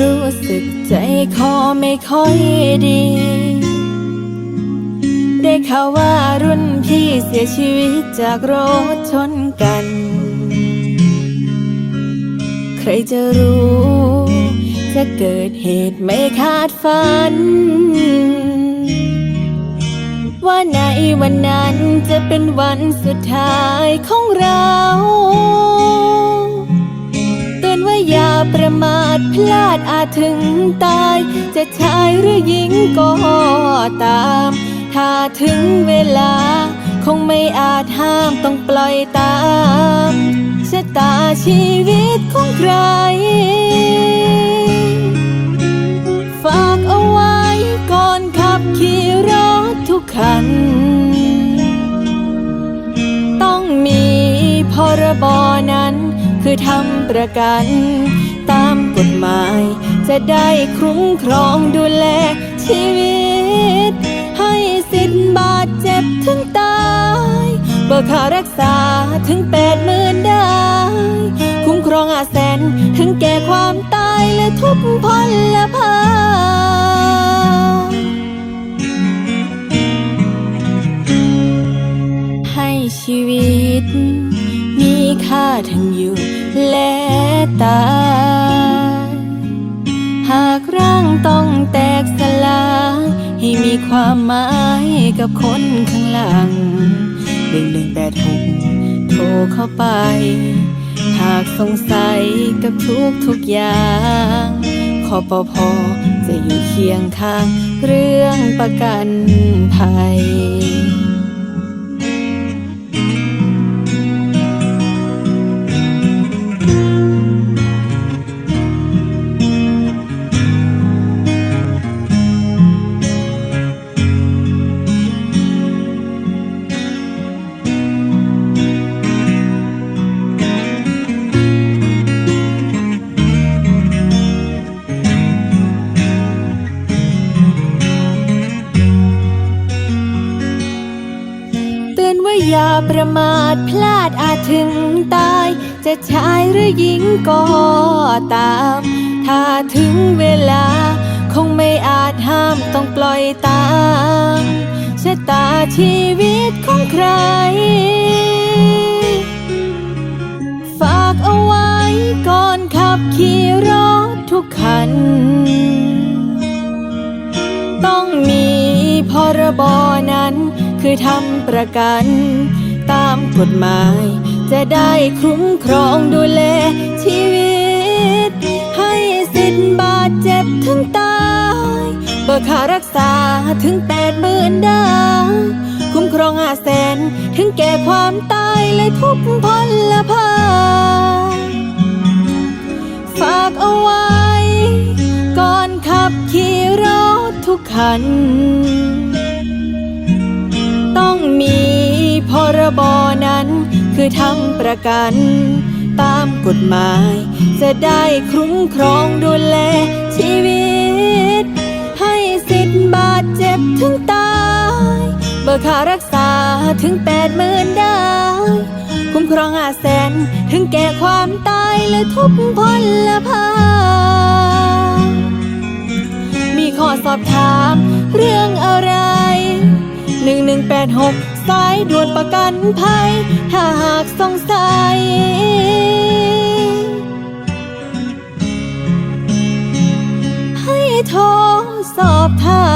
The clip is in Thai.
รู้สึกใจคอไม่ค่อยดี ได้ข่าวว่ารุ่นพี่เสียชีวิตจากรถชนกัน ใครจะรู้ จะเกิดเหตุไม่คาดฝัน ว่าในวันนั้นจะเป็นวันสุดท้ายของเรา พลาดอาจถึงตาย จะชายหรือหญิงก็ตาม ถ้าถึงเวลา คงไม่อาจห้ามต้องปล่อยตามชะตาชีวิตของใคร ฝากเอาไว้ก่อนขับขี่รถทุกคัน ต้องมีพรบนั้นคือทำประกัน กฎหมาย จะได้คุ้มครองดูแลชีวิต ให้สิทธิ์บาดเจ็บถึงตายเบิกค่ารักษาถึงแปดหมื่นได้ คุ้มครองอาแสนถึงแก่ความตายและทุกพลภาพให้ชีวิต มีค่าทั้งอยู่และตาย ความหมายกับคนข้างหลังหนึ่งหนึ่งแปดหกโทรเข้าไป หากสงสัยกับทุกทุกอย่างขอปพจะอยู่เคียงข้างเรื่องประกันภัย อย่าประมาทพลาดอาจถึงตาย จะชายหรือหญิงก็ตาม ถ้าถึงเวลา คงไม่อาจห้ามต้องปล่อยตามชะตาชีวิตของใคร ฝากเอาไว้ก่อนขับขี่รถทุกคัน ต้องมีพรบนั้น คือทำประกัน ตามกฎหมาย จะได้คุ้มครองดูแลชีวิต ให้สิทธิ์บาดเจ็บถึงตายเบิกค่ารักษาถึงแปดหมื่นด้คุ้มครองอาแสนถึงแก่ความตายและทุกพลภาฝากเอาไว้ ก่อนขับขี่รถทุกคัน มีพรบนั้นคือทำประกัน ตามกฎหมาย จะได้คุ้มครองดูแลชีวิต ให้สิทธิ์บาดเจ็บถึงตายเบิกค่ารักษาถึงแปดหมื่นได้ คุ้มครองอาแสนถึงแก่ความตายและทุกพลภาพมีข้อสอบถามเรื่องอะไร 1186 สายด่วนประกันภัย ถ้าหากสงสัย ให้โทรสอบถาม